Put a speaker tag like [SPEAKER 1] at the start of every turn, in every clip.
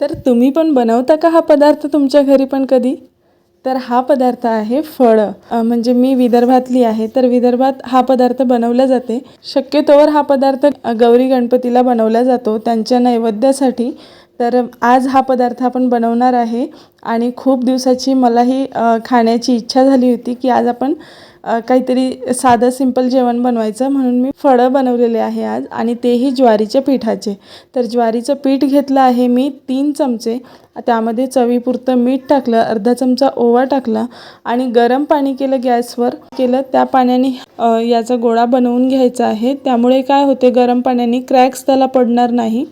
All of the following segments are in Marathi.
[SPEAKER 1] तर तुम्ही पण बनवता का हा पदार्थ तुमच्या घरी पण कधी? तर हा पदार्थ आहे फळं. म्हणजे मी विदर्भातली आहे तर विदर्भात हा पदार्थ बनवला जाते. शक्यतोवर हा पदार्थ गौरी गणपतीला बनवला जातो त्यांच्या नैवेद्यासाठी. तर आज हा पदार्थ आपण बनवणार आहे आणि खूप दिवसाची मलाही खाण्याची इच्छा झाली होती की आज आपण काहीतरी साधं सिंपल जेवण बनवायचं. म्हणून मी फळं बनवलेले आहे आज आणि तेही ज्वारीच्या पिठाचे. तर ज्वारीचं पीठ घेतलं आहे मी तीन चमचे. त्यामध्ये चवीपुरतं मीठ टाकलं अर्धा चमचा ओवा टाकला आणि गरम पाणी केलं गॅसवर. केलं त्या पाण्याने याचा गोळा बनवून घ्यायचा आहे. त्यामुळे काय होते गरम पाण्याने क्रॅक्स त्याला पडणार नाही.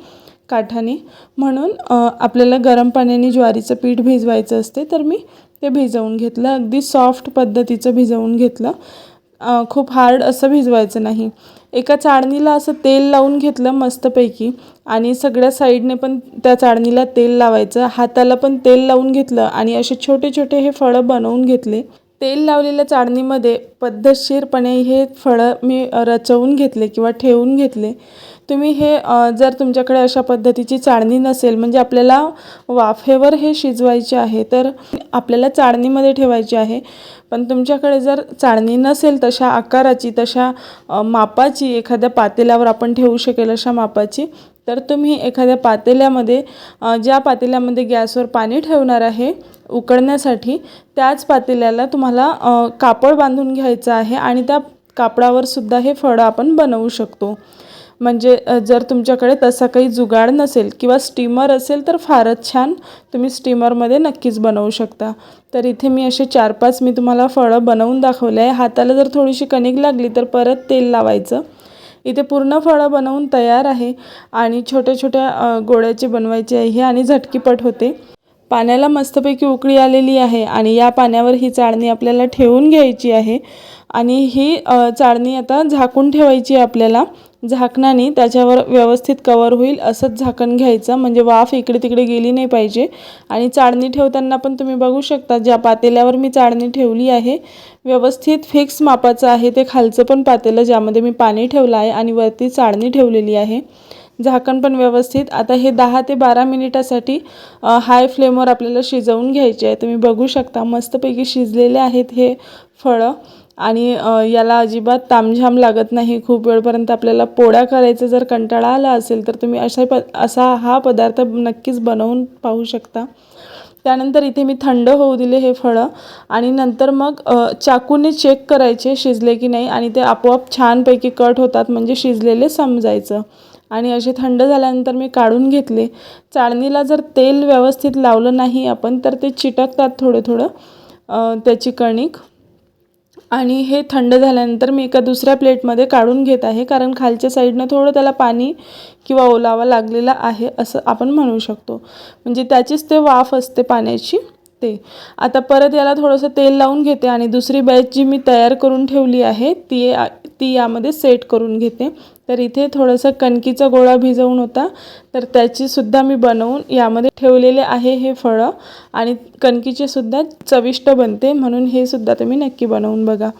[SPEAKER 1] काठाने. म्हणून आपल्याला गरम पाण्याने ज्वारीचं पीठ भिजवायचं असते तर मी ते भिजवून घेतलं. अगदी सॉफ्ट पद्धतीचं भिजवून घेतलं. खूप हार्ड असं भिजवायचं नाही. एका चाळणीला असं तेल लावून घेतलं मस्तपैकी आणि सगळ्या साईडने पण त्या चाळणीला तेल लावायचं. हाताला पण तेल लावून घेतलं आणि असे छोटे छोटे हे फळं बनवून घेतले. तेल लावलेल्या चाळणीमध्ये पद्धतशीरपणे हे फळं मी रचवून घेतले किंवा ठेवून घेतले. तुम्ही हे जर तुमच्याकडे अशा पद्धतीची चाळणी नसेल म्हणजे आपल्याला वाफेवर हे शिजवायचे आहे तर आपल्याला चाळणीमध्ये ठेवायचे आहे. पण तुमच्याकडे जर चाळणी नसेल तशा आकाराची तशा मापाची एखाद्या पातेल्यावर आपण ठेवू शकेल अशा मापाची तर तुम्ही एखाद्या पातेल्यामध्ये ज्या पातेल्यामध्ये गॅसवर पाणी ठेवणार आहे उकळण्यासाठी त्याच पातेल्याला तुम्हाला कापड बांधून घ्यायचं आहे आणि त्या कापडावर सुद्धा हे फळं आपण बनवू शकतो. म्हणजे जर तुमच्याकडे तसा काही जुगाड नसेल किंवा स्टीमर असेल तर फारच छान तुम्ही स्टीमरमध्ये नक्कीच बनवू शकता. तर इथे मी असे चार पाच मी तुम्हाला फळं बनवून दाखवले आहे. हाताला जर थोडीशी कणिक लागली तर परत तेल लावायचं. इथे पूर्ण फळं बनवून तयार आहे आणि छोट्या छोट्या गोळ्याचे बनवायचे आहे आणि झटकीपट होते. पाण्याला मस्तपैकी उकळी आलेली आहे आणि या पाण्यावर ही चाळणी आपल्याला ठेवून घ्यायची आहे आणि ही चाळणी आता झाकून ठेवायची आहे आपल्याला. झाकणाने त्याच्यावर व्यवस्थित कवर होईल असंच झाकण घ्यायचं. म्हणजे वाफ इकडे तिकडे गेली नाही पाहिजे. आणि चाळणी ठेवताना पण तुम्ही बघू शकता ज्या पातेल्यावर मी चाळणी ठेवली आहे व्यवस्थित फिक्स मापाचं आहे ते खालचं पण पातेलं ज्यामध्ये मी पाणी ठेवलं आहे आणि वरती चाळणी ठेवलेली आहे. झाकण पण व्यवस्थित. आता हे दहा ते बारा मिनिटासाठी हाय फ्लेमवर आपल्याला शिजवून घ्यायचे आहे. तुम्ही बघू शकता मस्तपैकी शिजलेले आहेत हे फळं. आणि याला अजिबात तामझाम लागत नाही. खूप वेळपर्यंत आपल्याला पोळ्या करायचा जर कंटाळा आला असेल तर तुम्ही अशा प असा हा पदार्थ नक्कीच बनवून पाहू शकता. त्यानंतर इथे मी थंड होऊ दिले हे फळं आणि नंतर मग चाकूने चेक करायचे शिजले की नाही आणि ते आपोआप छानपैकी कट होतात म्हणजे शिजलेले समजायचं. आणि असे थंड झाल्यानंतर मी काढून घेतले. चाळणीला जर तेल व्यवस्थित लावलं नाही आपण तर ते चिटकतात थोडं थोडं त्याची कणिक. आणि हे थंड झाल्यानंतर मी एका दुसऱ्या प्लेटमध्ये काढून घेत आहे कारण खालच्या साईडनं थोडं त्याला पाणी किंवा ओलावा लागलेला आहे असं आपण म्हणू शकतो. म्हणजे त्याचीच ते वाफ असते पाण्याची ते. आता परत याला थोडंसं तेल लावून घेते आणि दुसरी बॅच जी मी तयार करून ठेवली आहे ती ती यामध्ये सेट करून घेते. तर इथे थोडंसं कणकीचा गोळा भिजवून होता. तर त्याचीसुद्धा मी बनवून यामध्ये ठेवलेले आहे हे फळं. आणि कणकीचे सुद्धा चविष्ट बनते. म्हणून हे सुद्धा तुम्ही नक्की बनवून बघा.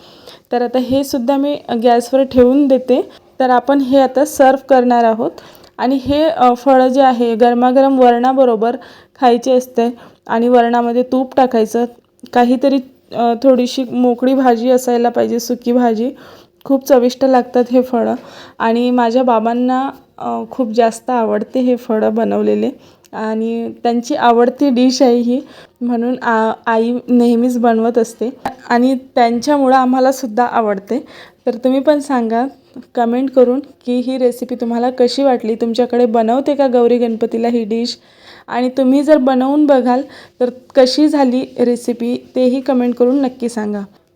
[SPEAKER 1] तर आता हे सुद्धा मी गॅसवर ठेवून देते. तर आपण हे आता सर्व करणार आहोत. आणि हे फळं जे आहे गरमागरम वरणाबरोबर खायचे असते. आणि वरणामध्ये तूप टाकायचं. काहीतरी थोडीशी मोकळी भाजी असायला पाहिजे सुकी भाजी. खूप चविष्ट लागतात हे फळं. आणि माझ्या बाबांना खूप जास्त आवडते हे फळं बनवलेले. आणि त्यांची आवडती डिश आहे ही म्हणून आ आई नेहमीच बनवत असते. आणि त्यांच्यामुळं आम्हालासुद्धा आवडते. तर तुम्ही पण सांगा कमेंट करून की ही रेसिपी तुम्हाला कशी वाटली? तुमच्याकडे बनवते का गौरी गणपतीला ही डिश? आणि तुम्ही जर बनवून बघाल तर कशी झाली रेसिपी तेही कमेंट करून नक्की सांगा.